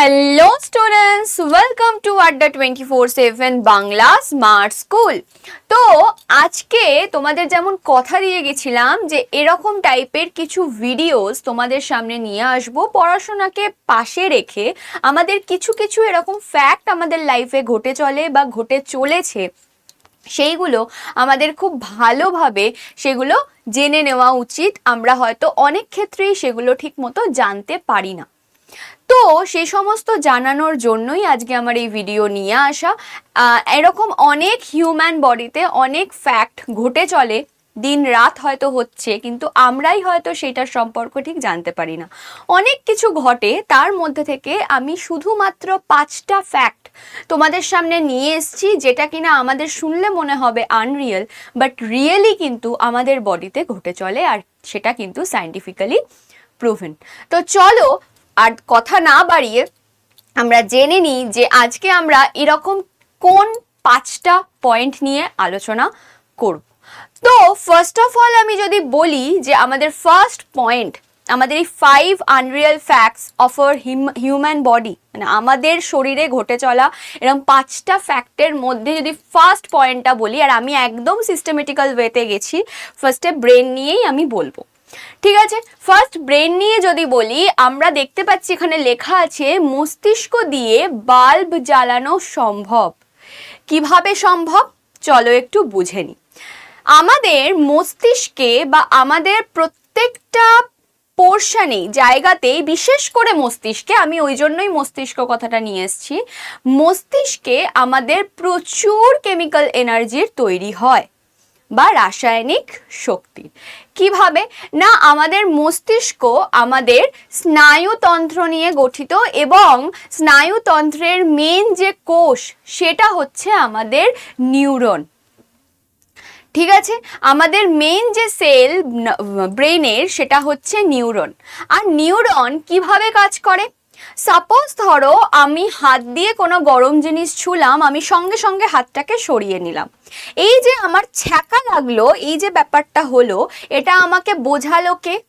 Hello students welcome to Adda twenty four seven Bangla smart school তো আজকে তোমাদের যেমন কথা দিয়ে গেছিলাম যে এরকম টাইপের কিছু ভিডিওস তোমাদের সামনে নিয়ে আসব, পড়াশোনাকে পাশে রেখে আমাদের কিছু কিছু এরকম ফ্যাক্ট আমাদের লাইফে ঘটে চলে বা ঘটে চলেছে, সেইগুলো আমাদের খুব ভালোভাবে সেগুলো জেনে নেওয়া উচিত। আমরা হয়তো অনেক ক্ষেত্রেই সেগুলো ঠিক মতো জানতে পারি না। তো সেই সমস্ত জানানোর জন্যই আজকে আমার এই ভিডিও নিয়ে আসা। এরকম অনেক হিউম্যান বডিতে অনেক ফ্যাক্ট ঘটে চলে। দিন রাত হয়তো হচ্ছে, কিন্তু আমরাই হয়তো সেটার সম্পর্ক ঠিক জানতে পারি না। অনেক কিছু ঘটে, তার মধ্যে থেকে আমি শুধুমাত্র পাঁচটা ফ্যাক্ট তোমাদের সামনে নিয়ে এসেছি, যেটা কিনা আমাদের শুনলে মনে হবে আনরিয়েল বাট রিয়েলি কিন্তু আমাদের বডিতে ঘটে চলে, আর সেটা কিন্তু সায়েন্টিফিক্যালি প্রুভেন তো চলো আর কথা না বাড়িয়ে আমরা জেনে নিই যে আজকে আমরা এরকম কোন পাঁচটা পয়েন্ট নিয়ে আলোচনা করব। তো ফার্স্ট অফ অল আমি যদি বলি যে আমাদের ফার্স্ট পয়েন্ট আমাদের এই five unreal facts of our human body মানে আমাদের শরীরে ঘটে চলা এরকম পাঁচটা ফ্যাক্টের মধ্যে যদি ফার্স্ট পয়েন্টটা বলি, আর আমি একদম সিস্টেমেটিক্যাল ওয়েতে গেছি ফার্স্টে ব্রেন নিয়েই আমি বলব। ঠিক আছে? ফার্স্ট ব্রেন নিয়ে যদি বলি, আমরা দেখতে পাচ্ছি এখানে লেখা আছে, মস্তিষ্ক দিয়ে বাল্ব জ্বালানো সম্ভব। কীভাবে সম্ভব? চলো একটু বুঝে নিই আমাদের মস্তিষ্কে বা আমাদের প্রত্যেকটা পোর্শনে জায়গাতেই, বিশেষ করে মস্তিষ্কে, আমি ওই জন্যই মস্তিষ্ক কথাটা নিয়ে এসেছি, মস্তিষ্কে আমাদের প্রচুর কেমিক্যাল এনার্জির তৈরি হয়। বা রাসায়নিক শক্তি। কীভাবে? না, আমাদের মস্তিষ্ক আমাদের স্নায়ুতন্ত্র নিয়ে গঠিত এবং স্নায়ুতন্ত্রের মেন যে কোষ, সেটা হচ্ছে আমাদের নিউরন। ঠিক আছে? আমাদের মেন যে সেল ব্রেনের সেটা হচ্ছে নিউরন। আর নিউরন কীভাবে কাজ করে? সাপোজ ধরো, আমি হাত দিয়ে কোনো গরম জিনিস ছুলাম, আমি সঙ্গে সঙ্গে হাতটাকে সরিয়ে নিলাম। এই যে আমার ছ্যাঁকা লাগল, এই যে ব্যাপারটা হলো, এটা আমাকে বোঝালো কে?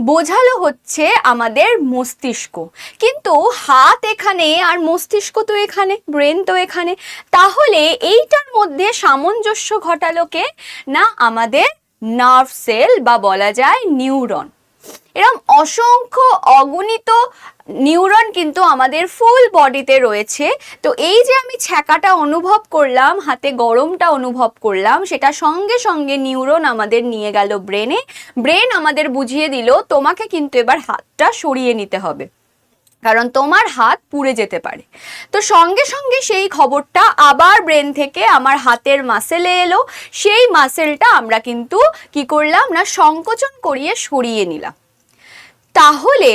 বোঝালো হচ্ছে আমাদের মস্তিষ্ক। কিন্তু হাত এখানে আর মস্তিষ্ক তো এখানে, ব্রেন তো এখানে। তাহলে এইটার মধ্যে সামঞ্জস্য ঘটালো কে? না আমাদের নার্ভ সেল বা বলা যায় নিউরন। এরকম অসংখ্য অগণিত নিউরন কিন্তু আমাদের ফুল বডিতে রয়েছে। তো এই যে আমি ছ্যাঁকাটা অনুভব করলাম, হাতে গরমটা অনুভব করলাম, সেটা সঙ্গে সঙ্গে নিউরন আমাদের নিয়ে গেল ব্রেনে। ব্রেন আমাদের বুঝিয়ে দিল, তোমাকে কিন্তু এবার হাতটা সরিয়ে নিতে হবে। কারণ তোমার হাত পুড়ে যেতে পারে। তো সঙ্গে সঙ্গে সেই খবরটা আবার ব্রেন থেকে আমার হাতের মাসেলে এলো। সেই মাসেলটা আমরা কিন্তু কি করলাম না, সংকোচন করিয়ে সরিয়ে নিলাম। তাহলে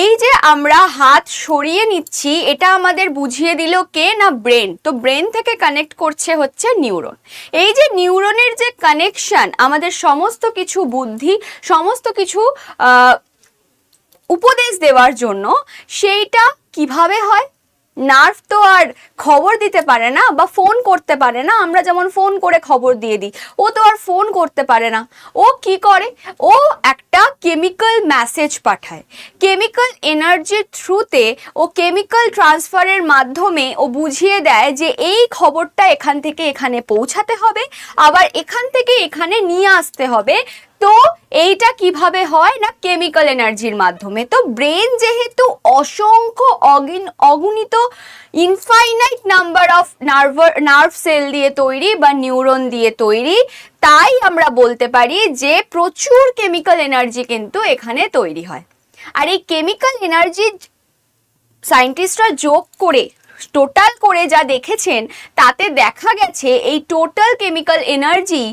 এই যে আমরা হাত সরিয়ে নিচ্ছি, এটা আমাদের বুঝিয়ে দিল কে না ব্রেন? তো ব্রেন থেকে কানেক্ট করছে হচ্ছে নিউরন এই যে নিউরনের যে কানেকশন আমাদের সমস্ত কিছু বুদ্ধি, সমস্ত কিছু উপদেশ দেওয়ার জন্য সেইটা কীভাবে হয়? নার্ভ তো আর খবর দিতে পারে না বা ফোন করতে পারে না। আমরা যেমন ফোন করে খবর দিয়ে দিই, ও তো আর ফোন করতে পারে না। ও কি করে? ও একটা কেমিক্যাল মেসেজ পাঠায়। কেমিক্যাল এনার্জির থ্রুতে ও কেমিক্যাল ট্রান্সফারের মাধ্যমে ও বুঝিয়ে দেয় যে এই খবরটা এখান থেকে এখানে পৌঁছাতে হবে, আবার এখান থেকে এখানে নিয়ে আসতে হবে। তো এইটা কীভাবে হয় না কেমিক্যাল এনার্জির মাধ্যমে? তো ব্রেন যেহেতু অসংখ্য অগিন, অগুণিত infinite number of nerve nerve cell দিয়ে তৈরি বা নিউরন দিয়ে তৈরি, তাই আমরা বলতে পারি যে প্রচুর কেমিক্যাল এনার্জি কিন্তু এখানে তৈরি হয়। আর এই কেমিক্যাল এনার্জি সায়েন্টিস্টরা যোগ করে টোটাল করে যা দেখেছেন, তাতে দেখা গেছে এই টোটাল কেমিক্যাল এনার্জি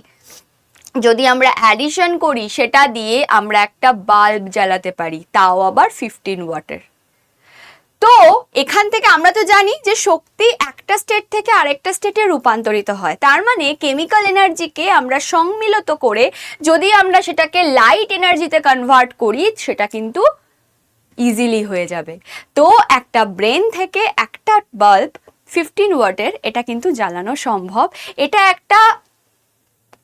যদি আমরা অ্যাডিশন করি, সেটা দিয়ে আমরা একটা বাল্ব জ্বালাতে পারি। তাও আবার ফিফটিন ওয়াটের তো এখান থেকে আমরা তো জানি যে শক্তি একটা স্টেট থেকে আরেকটা স্টেটে রূপান্তরিত হয়। তার মানে কেমিক্যাল এনার্জিকে আমরা সংমিলিত করে যদি আমরা সেটাকে লাইট এনার্জিতে কনভার্ট করি, সেটা কিন্তু ইজিলি হয়ে যাবে। তো একটা ব্রেন থেকে একটা বাল্ব ফিফটিন ওয়াটের এটা কিন্তু জ্বালানো সম্ভব। এটা একটা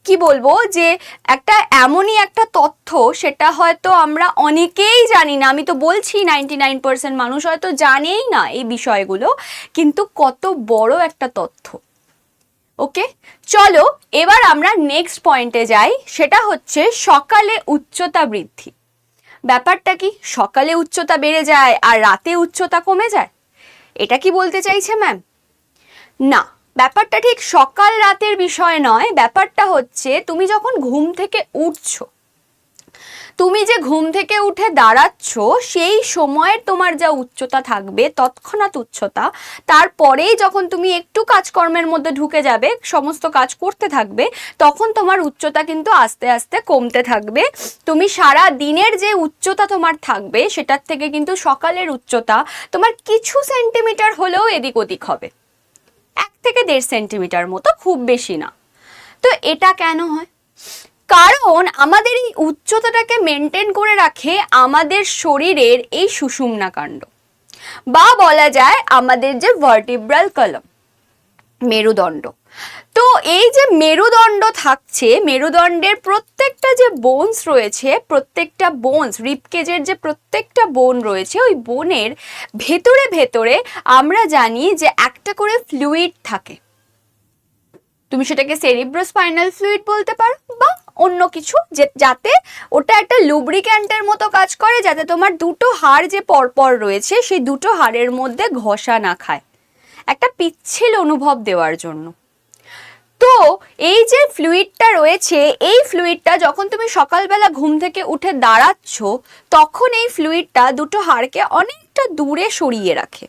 কি বলব যে একটা এমনই একটা তথ্য, সেটা হয়তো আমরা অনেকেই জানি না। আমি তো বলছি নাইনটি নাইন পার্সেন্ট মানুষ হয়তো জানেই না এই বিষয়গুলো, কিন্তু কত বড় একটা তথ্য। ওকে? চলো, এবার আমরা নেক্সট পয়েন্টে যাই। সেটা হচ্ছে সকালে উচ্চতা বৃদ্ধি। ব্যাপারটা কি? সকালে উচ্চতা বেড়ে যায় আর রাতে উচ্চতা কমে যায়? এটা কি বলতে চাইছে ম্যাম না ব্যাপারটা ঠিক সকাল রাতের বিষয় নয়, ব্যাপারটা হচ্ছে তুমি যখন ঘুম থেকে উঠছো, তুমি যে ঘুম থেকে উঠে দাঁড়াচ্ছ, সেই সময়ের তোমার যা উচ্চতা থাকবে, তৎক্ষণাৎ উচ্চতা, তারপরেই যখন তুমি একটু কাজকর্মের মধ্যে ঢুকে যাবে, সমস্ত কাজ করতে থাকবে, তখন তোমার উচ্চতা কিন্তু আস্তে আস্তে কমতে থাকবে। তুমি সারা দিনের যে উচ্চতা তোমার থাকবে, সেটার থেকে কিন্তু সকালের উচ্চতা তোমার কিছু সেন্টিমিটার হলেও এদিক ওদিক হবে। থেকে দেড় সেন্টিমিটার মতো, খুব বেশি না। তো এটা কেন হয়? কারণ আমাদের এই উচ্চতাটাকে মেনটেন করে রাখে আমাদের শরীরের এই সুষুম্না কাণ্ড। বা বলা যায় আমাদের যে ভার্টিব্রাল কলম মেরুদণ্ড। তো এই যে মেরুদণ্ড থাকছে, মেরুদণ্ডের প্রত্যেকটা যে বোনস রয়েছে, প্রত্যেকটা বোনস রিপকেজের যে প্রত্যেকটা বোন রয়েছে, ওই বোনের ভেতরে ভেতরে আমরা জানি যে একটা করে ফ্লুইড থাকে। তুমি সেটাকে সেরিব্রোস্পাইনাল ফ্লুইড বলতে পারো বা অন্য কিছু যে, যাতে ওটা একটা লুব্রিক্যান্টের মতো কাজ করে, যাতে তোমার দুটো হাড় যে পরপর রয়েছে, সেই দুটো হাড়ের মধ্যে ঘষা না খায়। একটা পিচ্ছিল অনুভব দেওয়ার জন্য। তো এই যে ফ্লুইডটা রয়েছে, এই ফ্লুইডটা যখন তুমি সকালবেলা ঘুম থেকে উঠে দাঁড়াচ্ছ, তখন এই ফ্লুইডটা দুটো হাড়কে অনেকটা দূরে সরিয়ে রাখে।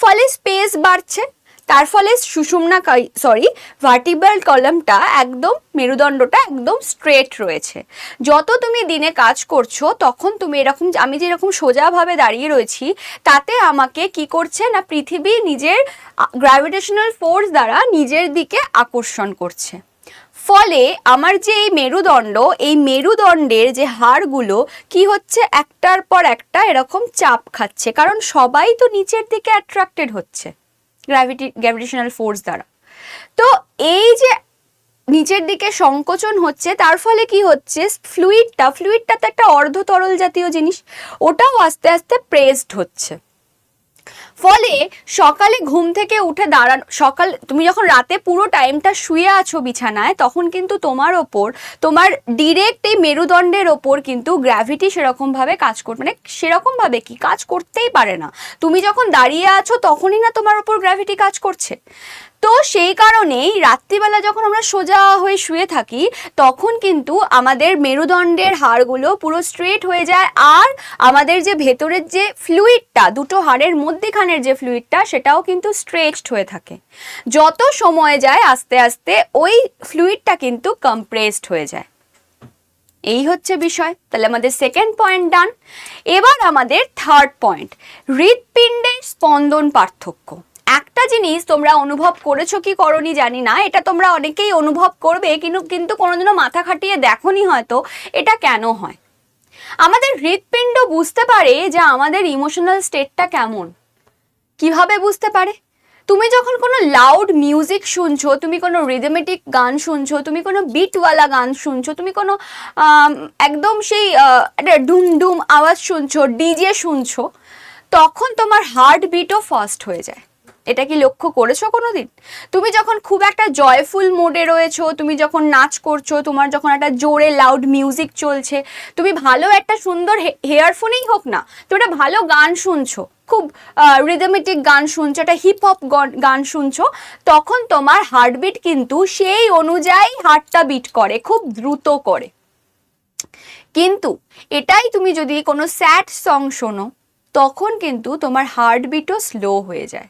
ফলে স্পেস বাড়ছে। তার ফলে সুষুম্না সরি ভার্টিব্রাল কলামটা একদম মেরুদণ্ডটা একদম স্ট্রেট রয়েছে। যত তুমি দিনে কাজ করছ, তখন তুমি এরকম, আমি যেরকম সোজাভাবে দাঁড়িয়ে রয়েছি, তাতে আমাকে কি করছে না পৃথিবী নিজের গ্র্যাভিটেশনাল ফোর্স দ্বারা নিজের দিকে আকর্ষণ করছে। ফলে আমার যে এই মেরুদণ্ড, এই মেরুদণ্ডের যে হাড়গুলো, কি হচ্ছে? একটার পর একটা এরকম চাপ খাচ্ছে, কারণ সবাই তো নিচের দিকে অ্যাট্রাক্টেড হচ্ছে। গ্র্যাভিটি গ্র্যাভিটেশনাল ফোর্স দ্বারা। তো এই যে নিচের দিকে সংকোচন হচ্ছে, তার ফলে কি হচ্ছে? ফ্লুইডটা ফ্লুইডটা তো একটা অর্ধতরল জাতীয় জিনিস, ওটাও আস্তে আস্তে প্রেসড হচ্ছে। ফলে সকালে ঘুম থেকে উঠে দাঁড়ানো, সকাল, তুমি যখন রাতে পুরো টাইমটা শুয়ে আছো বিছানায়, তখন কিন্তু তোমার ওপর, তোমার ডিরেক্ট এই মেরুদণ্ডের ওপর কিন্তু গ্র্যাভিটি সেরকমভাবে কাজ করবে মানে সেরকমভাবে কি? কাজ করতেই পারে না। তুমি যখন দাঁড়িয়ে আছো, তখনই না তোমার ওপর গ্র্যাভিটি কাজ করছে। তো সেই কারণেই রাত্রিবেলা যখন আমরা সোজা হয়ে শুয়ে থাকি, তখন কিন্তু আমাদের মেরুদণ্ডের হাড়গুলো পুরো স্ট্রেট হয়ে যায়। আর আমাদের যে ভেতরের যে ফ্লুইডটা দুটো হাড়ের মধ্যেখানের যে ফ্লুইডটা সেটাও কিন্তু স্ট্রেচড হয়ে থাকে। যত সময় যায়, আস্তে আস্তে ওই ফ্লুইডটা কিন্তু কম্প্রেসড হয়ে যায়। এই হচ্ছে বিষয়। তাহলে আমাদের সেকেন্ড পয়েন্ট ডান এবার আমাদের থার্ড পয়েন্ট হৃৎপিণ্ডের স্পন্দন পার্থক্য। একটা জিনিস তোমরা অনুভব করেছ কি করনি জানি না, এটা তোমরা অনেকেই অনুভব করবে কিন্তু কিন্তু কোনোদিনও মাথা খাটিয়ে দেখনি হয়তো এটা কেন হয়। আমাদের হৃৎপিণ্ড বুঝতে পারে যে আমাদের ইমোশনাল স্টেটটা কেমন। কীভাবে বুঝতে পারে? তুমি যখন কোনো লাউড মিউজিক শুনছো, তুমি কোনো রিদমেটিক গান শুনছো, তুমি কোনো বিটওয়ালা গান শুনছো, তুমি কোনো একদম সেই ডুম ডুম আওয়াজ শুনছো, ডিজে শুনছো, তখন তোমার হার্ট বিটও ফাস্ট হয়ে যায়। এটা কি লক্ষ্য করেছ কোনো দিন তুমি যখন খুব একটা জয়ফুল মোডে রয়েছো, তুমি যখন নাচ করছ, তোমার যখন একটা জোরে লাউড মিউজিক চলছে, তুমি ভালো একটা সুন্দর হেয়ারফোনেই হোক না, তুমি একটা ভালো গান শুনছো, খুব রিদমেটিক গান শুনছো, একটা হিপ হপ গান শুনছো, তখন তোমার হার্টবিট কিন্তু সেই অনুযায়ী হার্টটা বিট করে, খুব দ্রুত করে। কিন্তু এটাই তুমি যদি কোনো স্যাড সং শোনো, তখন কিন্তু তোমার হার্টবিটও স্লো হয়ে যায়।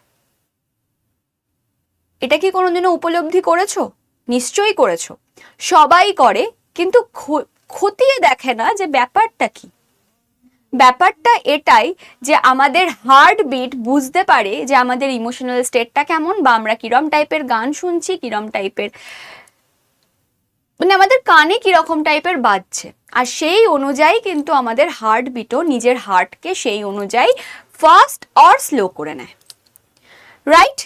এটা কি কোনোদিনও উপলব্ধি করেছ? নিশ্চয়ই করেছ। সবাই করে, কিন্তু খতিয়ে দেখে না যে ব্যাপারটা কি। ব্যাপারটা এটাই যে আমাদের হার্ট বিট বুঝতে পারে যে আমাদের ইমোশনাল স্টেটটা কেমন বা আমরা কিরম টাইপের গান শুনছি, কিরম টাইপের মানে আমাদের কানে কীরকম টাইপের বাজছে। আর সেই অনুযায়ী কিন্তু আমাদের হার্ট বিটও নিজের হার্টকে সেই অনুযায়ী ফাস্ট অর স্লো করে নেয়। রাইট?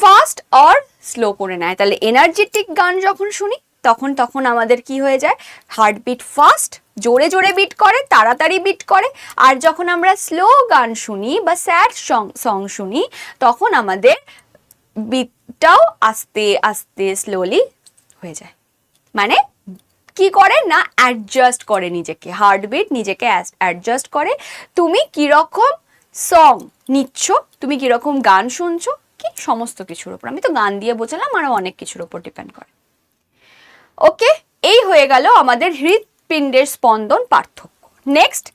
ফাস্ট অর স্লো করে নেয়। তাহলে এনার্জেটিক গান যখন শুনি, তখন তখন আমাদের কি হয়ে যায়? হার্টবিট ফাস্ট জোরে জোরে বিট করে, তাড়াতাড়ি বিট করে। আর যখন আমরা স্লো গান শুনি বা স্যাড সং সং শুনি, তখন আমাদের বিটটাও আস্তে আস্তে স্লোলি হয়ে যায়। মানে কি করে? না অ্যাডজাস্ট করে নিজেকে। হার্টবিট নিজেকে অ্যাডজাস্ট করে। তুমি কীরকম সং নিচ্ছ, তুমি কীরকম গান শুনছো কি? সমস্ত কিছুর উপর। আমি তো গান দিয়ে বোঝালাম আরও অনেক কিছুর উপর ডিপেন্ড করে। ওকে এই হয়ে গেল আমাদের হৃৎপিণ্ডের স্পন্দন পার্থক্য। নেক্সট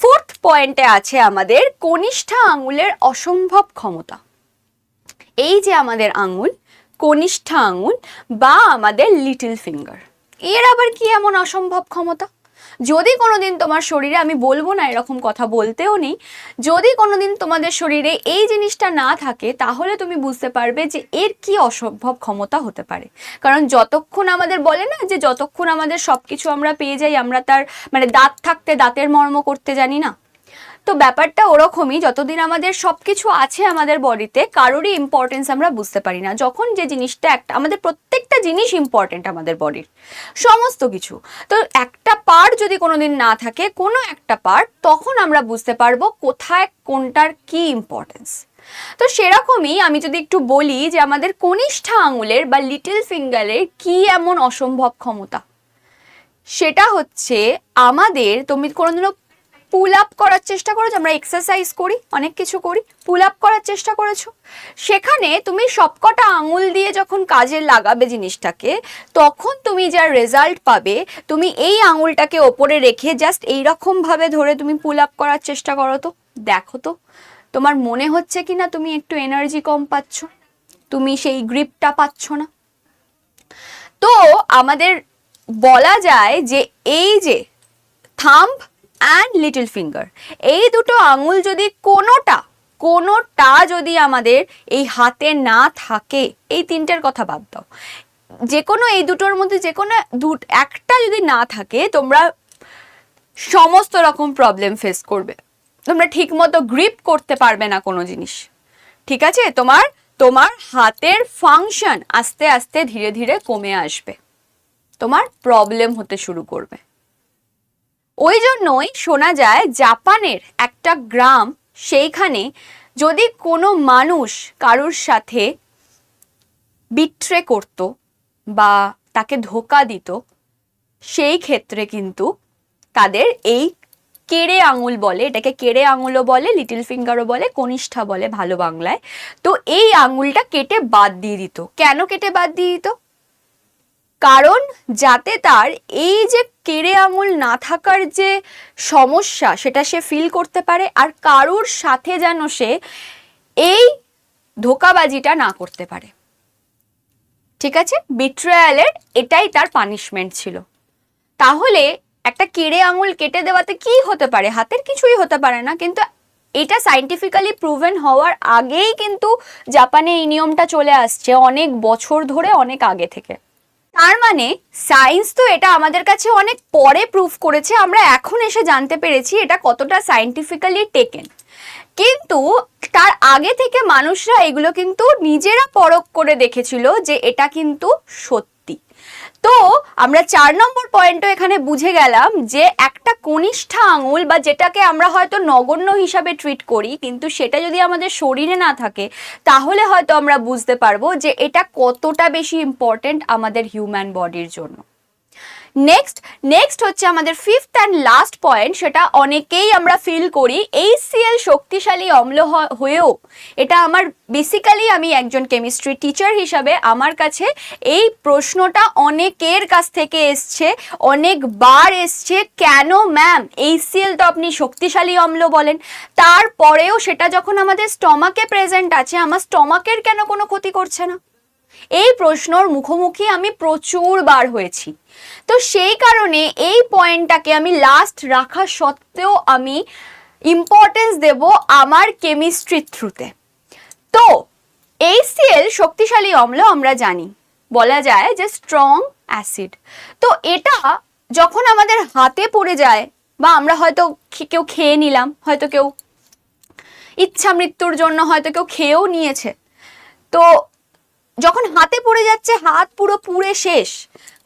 ফোর্থ পয়েন্টে আছে আমাদের কনিষ্ঠা আঙুলের অসম্ভব ক্ষমতা। এই যে আমাদের আঙুল, কনিষ্ঠা আঙুল বা আমাদের লিটল ফিঙ্গার এর আবার কি এমন অসম্ভব ক্ষমতা? যদি কোনোদিন তোমার শরীরে, আমি বলব না এরকম কথা বলতেও নেই, যদি কোনোদিন তোমাদের শরীরে এই জিনিসটা না থাকে, তাহলে তুমি বুঝতে পারবে যে এর কি অসম্ভব ক্ষমতা হতে পারে। কারণ যতক্ষণ আমাদের বলে না যে যতক্ষণ আমাদের সব কিছু আমরা পেয়ে যাই, আমরা তার মানে দাঁত থাকতে দাঁতের মর্ম করতে জানি না তো ব্যাপারটা ওরকমই, যতদিন আমাদের সব কিছু আছে আমাদের বডিতে, কারোরই ইম্পর্টেন্স আমরা বুঝতে পারি না। যখন যে জিনিসটা একটা, আমাদের প্রত্যেকটা জিনিস ইম্পর্টেন্ট আমাদের বডির। সমস্ত কিছু। তো একটা পার্ট যদি কোনোদিন না থাকে, কোনো একটা পার্ট তখন আমরা বুঝতে পারব কোথায় কোনটার কি ইম্পর্টেন্স তো সেরকমই আমি যদি একটু বলি যে আমাদের কনিষ্ঠা আঙুলের বা লিটল ফিঙ্গারের কি এমন অসম্ভব ক্ষমতা? সেটা হচ্ছে আমাদের, তুমি কোনোদিনও পুল আপ করার চেষ্টা করেছ? আমরা এক্সারসাইজ করি, অনেক কিছু করি পুল আপ করার চেষ্টা করেছ? সেখানে তুমি সবকটা আঙুল দিয়ে যখন কাজে লাগাবে জিনিসটাকে, তখন তুমি যা রেজাল্ট পাবে, তুমি এই আঙুলটাকে ওপরে রেখে জাস্ট এইরকম ভাবে ধরে তুমি পুল আপ করার চেষ্টা করো তো। দেখো তো, তোমার মনে হচ্ছে কি না তুমি একটু এনার্জি কম পাচ্ছ? তুমি সেই গ্রিপটা পাচ্ছ না? তো আমাদের বলা যায় যে এই যে থাম্ব অ্যান্ড লিটল ফিঙ্গার এই দুটো আঙুল যদি কোনোটা কোনোটা যদি আমাদের এই হাতে না থাকে, এই তিনটের কথা বাদ দাও। যে কোনো এই দুটোর মধ্যে যে কোনো দু একটা যদি না থাকে, তোমরা সমস্ত রকম প্রবলেম ফেস করবে। তোমরা ঠিকমতো গ্রিপ করতে পারবে না কোনো জিনিস। ঠিক আছে? তোমার তোমার হাতের ফাংশন আস্তে আস্তে ধীরে ধীরে কমে আসবে। তোমার প্রবলেম হতে শুরু করবে। ওই জন্যই শোনা যায় জাপানের একটা গ্রাম সেইখানে যদি কোনো মানুষ কারুর সাথে বিট্রে করত বা তাকে ধোকা দিত, সেই ক্ষেত্রে কিন্তু তাদের এই কেড়ে আঙুল বলে, এটাকে কেড়ে আঙুলও বলে, লিটল ফিঙ্গারও বলে, কনিষ্ঠা বলে ভালো বাংলায়, তো এই আঙুলটা কেটে বাদ দিয়ে দিত। কেন কেটে বাদ দিয়ে দিত? কারণ যাতে তার এই যে কেড়ে আঙুল না থাকার যে সমস্যা, সেটা সে ফিল করতে পারে আর কারুর সাথে যেন সে এই ধোকাবাজিটা না করতে পারে। ঠিক আছে? বিট্রয়ালের এটাই তার পানিশমেন্ট ছিল। তাহলে একটা কেড়ে আঙুল কেটে দেওয়াতে কি হতে পারে? হাতের কিছুই হতে পারে না। কিন্তু এটা সাইন্টিফিক্যালি প্রুভেন হওয়ার আগেই কিন্তু জাপানে এই নিয়মটা চলে আসছে অনেক বছর ধরে, অনেক আগে থেকে। তার মানে সায়েন্স তো এটা আমাদের কাছে অনেক পরে প্রুফ করেছে, আমরা এখন এসে জানতে পেরেছি এটা কতটা সায়েন্টিফিক্যালি টেকেন কিন্তু তার আগে থেকে মানুষরা এগুলো কিন্তু নিজেরা পরখ করে দেখেছিল যে এটা কিন্তু সত্যি। তো আমরা চার নম্বর পয়েন্টও এখানে বুঝে গেলাম যে একটা কনিষ্ঠা আঙুল বা যেটাকে আমরা হয়তো নগণ্য হিসাবে ট্রিট করি, কিন্তু সেটা যদি আমাদের শরীরে না থাকে, তাহলে হয়তো আমরা বুঝতে পারব যে এটা কতটা বেশি ইম্পর্টেন্ট আমাদের হিউম্যান বডির জন্য। নেক্সট নেক্সট হচ্ছে আমাদের ফিফথ অ্যান্ড লাস্ট পয়েন্ট সেটা অনেকেই আমরা ফিল করি এই সিএল শক্তিশালী অম্ল হয়েও। এটা আমার বেসিক্যালি আমি একজন কেমিস্ট্রি টিচার হিসাবে আমার কাছে এই প্রশ্নটা অনেকের কাছ থেকে এসছে, অনেকবার এসছে, কেন ম্যাম এই সিএল তো আপনি শক্তিশালী অম্ল বলেন? তারপরেও সেটা যখন আমাদের স্টমাকে প্রেজেন্ট আছে, আমার স্টমাকের কেন কোনো ক্ষতি করছে না? এই প্রশ্নর মুখোমুখি আমি প্রচুর বার হয়েছি। তো সেই কারণে এই পয়েন্টটাকে আমি লাস্ট রাখা সত্ত্বেও আমি ইম্পর্টেন্স দেব আমার কেমিস্ট্রির থ্রুতে তো। এইচসিএল শক্তিশালী অম্ল আমরা জানি। বলা যায় যে স্ট্রং অ্যাসিড তো এটা যখন আমাদের হাতে পড়ে যায় বা আমরা হয়তো কেউ খেয়ে নিলাম, হয়তো কেউ ইচ্ছা মৃত্যুর জন্য হয়তো কেউ খেয়েও নিয়েছে। তো যখন হাতে পড়ে যাচ্ছে, হাত পুরো পুড়ে শেষ।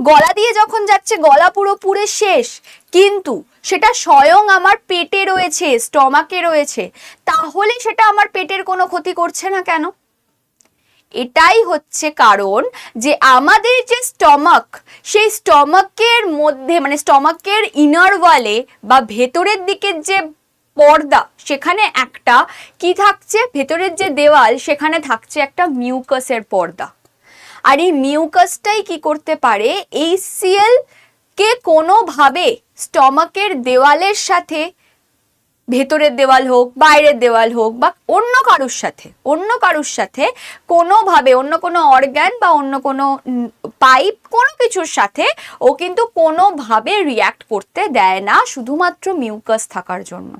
গলা দিয়ে যখন যাচ্ছে, গলা পুরো পুড়ে শেষ। কিন্তু সেটা স্বয়ং আমার পেটে রয়েছে, স্টমাকে রয়েছে। তাহলে সেটা আমার পেটের কোনো ক্ষতি করছে না কেন? এটাই হচ্ছে কারণ যে আমাদের যে স্টমাক, সেই স্টমাকের মধ্যে মানে স্টমাকের ইনার ওয়ালে বা ভেতরের দিকের যে পর্দা, সেখানে একটা কি থাকছে? ভেতরের যে দেওয়াল, সেখানে থাকছে একটা মিউকাসের পর্দা। আর এই মিউকাসটাই কি করতে পারে? এই সিএল কে কোনোভাবে স্টমাকের দেওয়ালের সাথে, ভেতরের দেওয়াল হোক, বাইরের দেওয়াল হোক, বা অন্য কারুর সাথে, অন্য কারুর সাথে কোনোভাবে, অন্য কোনো অর্গ্যান বা অন্য কোনো পাইপ কোনো কিছুর সাথে ও কিন্তু কোনোভাবে রিয়্যাক্ট করতে দেয় না, শুধুমাত্র মিউকাস থাকার জন্য।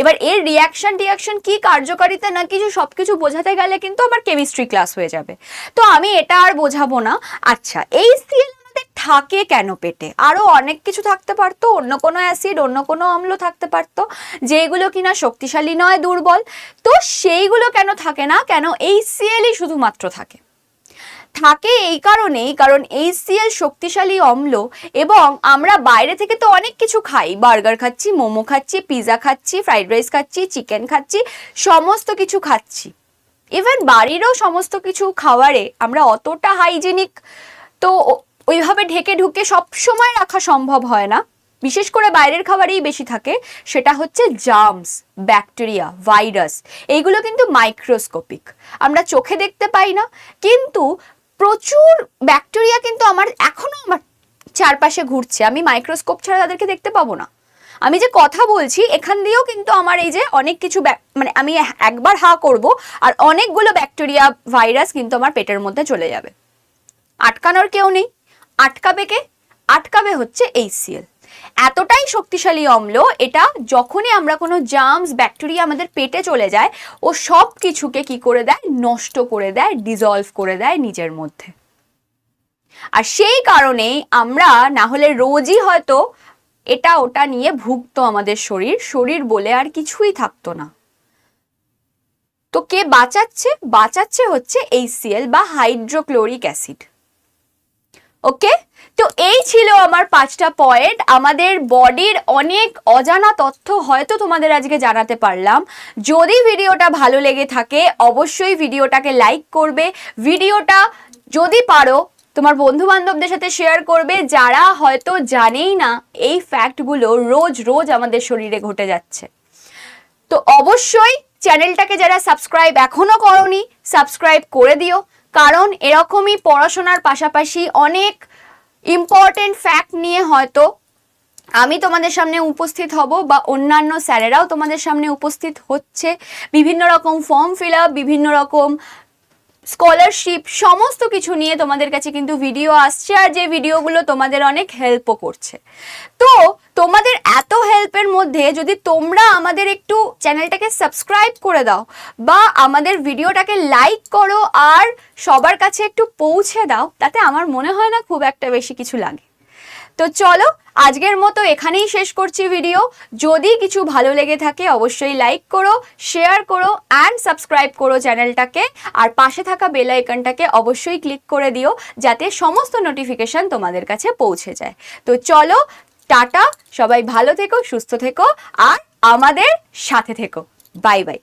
এবার এর রিয়াকশন টিয়াকশন কি কার্যকারিতা না কিছু সব কিছু বোঝাতে গেলে কিন্তু আমার কেমিস্ট্রি ক্লাস হয়ে যাবে। তো আমি এটা আর বোঝাবো না। আচ্ছা এই সিএল থাকে কেন পেটে? আরও অনেক কিছু থাকতে পারতো, অন্য কোনো অ্যাসিড অন্য কোনো অম্ল থাকতে পারতো, যেগুলো কিনা শক্তিশালী নয়, দুর্বল। তো সেইগুলো কেন থাকে না? কেন এই সিএলই শুধুমাত্র থাকে? থাকে এই কারণেই, কারণ এইচসিএল শক্তিশালী অম্ল এবং আমরা বাইরে থেকে তো অনেক কিছু খাই। বার্গার খাচ্ছি, মোমো খাচ্ছি পিৎজা খাচ্ছি, ফ্রাইড রাইস খাচ্ছি, চিকেন খাচ্ছি, সমস্ত কিছু খাচ্ছি। ইভেন বাড়িরও সমস্ত কিছু খাবারে আমরা অতটা হাইজেনিক তো ওইভাবে ঢেকে ঢুকে সব সময় রাখা সম্ভব হয় না। বিশেষ করে বাইরের খাবারেই বেশি থাকে। সেটা হচ্ছে জার্মস ব্যাকটেরিয়া ভাইরাস এইগুলো কিন্তু মাইক্রোস্কোপিক আমরা চোখে দেখতে পাই না, কিন্তু প্রচুর ব্যাকটেরিয়া কিন্তু আমার, এখনও আমার চারপাশে ঘুরছে। আমি মাইক্রোস্কোপ ছাড়া তাদেরকে দেখতে পাবো না। আমি যে কথা বলছি, এখান দিয়েও কিন্তু আমার এই যে অনেক কিছু মানে আমি একবার হা করব, আর অনেকগুলো ব্যাকটেরিয়া ভাইরাস কিন্তু আমার পেটের মধ্যে চলে যাবে। আটকানোর কেউ নেই। আটকাবে কে? আটকাবে হচ্ছে এইচসিএল এতটাই শক্তিশালী অম্ল, এটা যখনই আমরা কোনো জার্মস ব্যাকটেরিয়া আমাদের পেটে চলে যায়, ও সব কিছুকে কি করে দেয়? নষ্ট করে দেয় ডিজলভ করে দেয় নিজের মধ্যে। আর সেই কারণেই আমরা না হলে রোজই হয়তো এটা ওটা নিয়ে ভুগতো আমাদের শরীর শরীর বলে আর কিছুই থাকতো না। তো কে বাঁচাচ্ছে? বাঁচাচ্ছে হচ্ছে এইচসিএল বা হাইড্রোক্লোরিক অ্যাসিড ওকে তো এই ছিল আমার পাঁচটা পয়েন্ট আমাদের বডির অনেক অজানা তথ্য হয়তো তোমাদের আজকে জানাতে পারলাম। যদি ভিডিওটা ভালো লেগে থাকে, অবশ্যই ভিডিওটাকে লাইক করবে। ভিডিওটা যদি পারো, তোমার বন্ধু বান্ধবদের সাথে শেয়ার করবে। যারা হয়তো জানেই না এই ফ্যাক্টগুলো রোজ রোজ আমাদের শরীরে ঘটে যাচ্ছে। তো অবশ্যই চ্যানেলটাকে যারা সাবস্ক্রাইব এখনও করনি সাবস্ক্রাইব করে দিও। কারণ এরকমই পড়াশোনার পাশাপাশি অনেক ইম্পর্টেন্ট ফ্যাক্ট নিয়ে হয়তো আমি তোমাদের সামনে উপস্থিত হব বা অন্যান্য স্যারেরাও তোমাদের সামনে উপস্থিত হচ্ছে। বিভিন্ন রকম ফর্ম ফিল আপ বিভিন্ন রকম স্কলারশিপ সমস্ত কিছু নিয়ে তোমাদের কাছে কিন্তু ভিডিও আসছে আর যে ভিডিওগুলো তোমাদের অনেক হেল্পও করছে। তো হেল্পের মধ্যে যদি তোমরা আমাদের একটু চ্যানেলটাকে সাবস্ক্রাইব করে দাও বা আমাদের ভিডিওটাকে লাইক করো আর সবার কাছে একটু পৌঁছে দাও, তাতে আমার মনে হয় না খুব একটা বেশি কিছু লাগে। তো চলো, আজকের মতো এখানেই শেষ করছি ভিডিও। যদি কিছু ভালো লেগে থাকে অবশ্যই লাইক করো, শেয়ার করো অ্যান্ড সাবস্ক্রাইব করো চ্যানেলটাকে। আর পাশে থাকা বেল আইকনটাকে অবশ্যই ক্লিক করে দিও, যাতে সমস্ত নোটিফিকেশন তোমাদের কাছে পৌঁছে যায়। তো চলো টাটা সবাই ভালো থেকো সুস্থ থেকো আর আমাদের সাথে থেকো। Bye bye.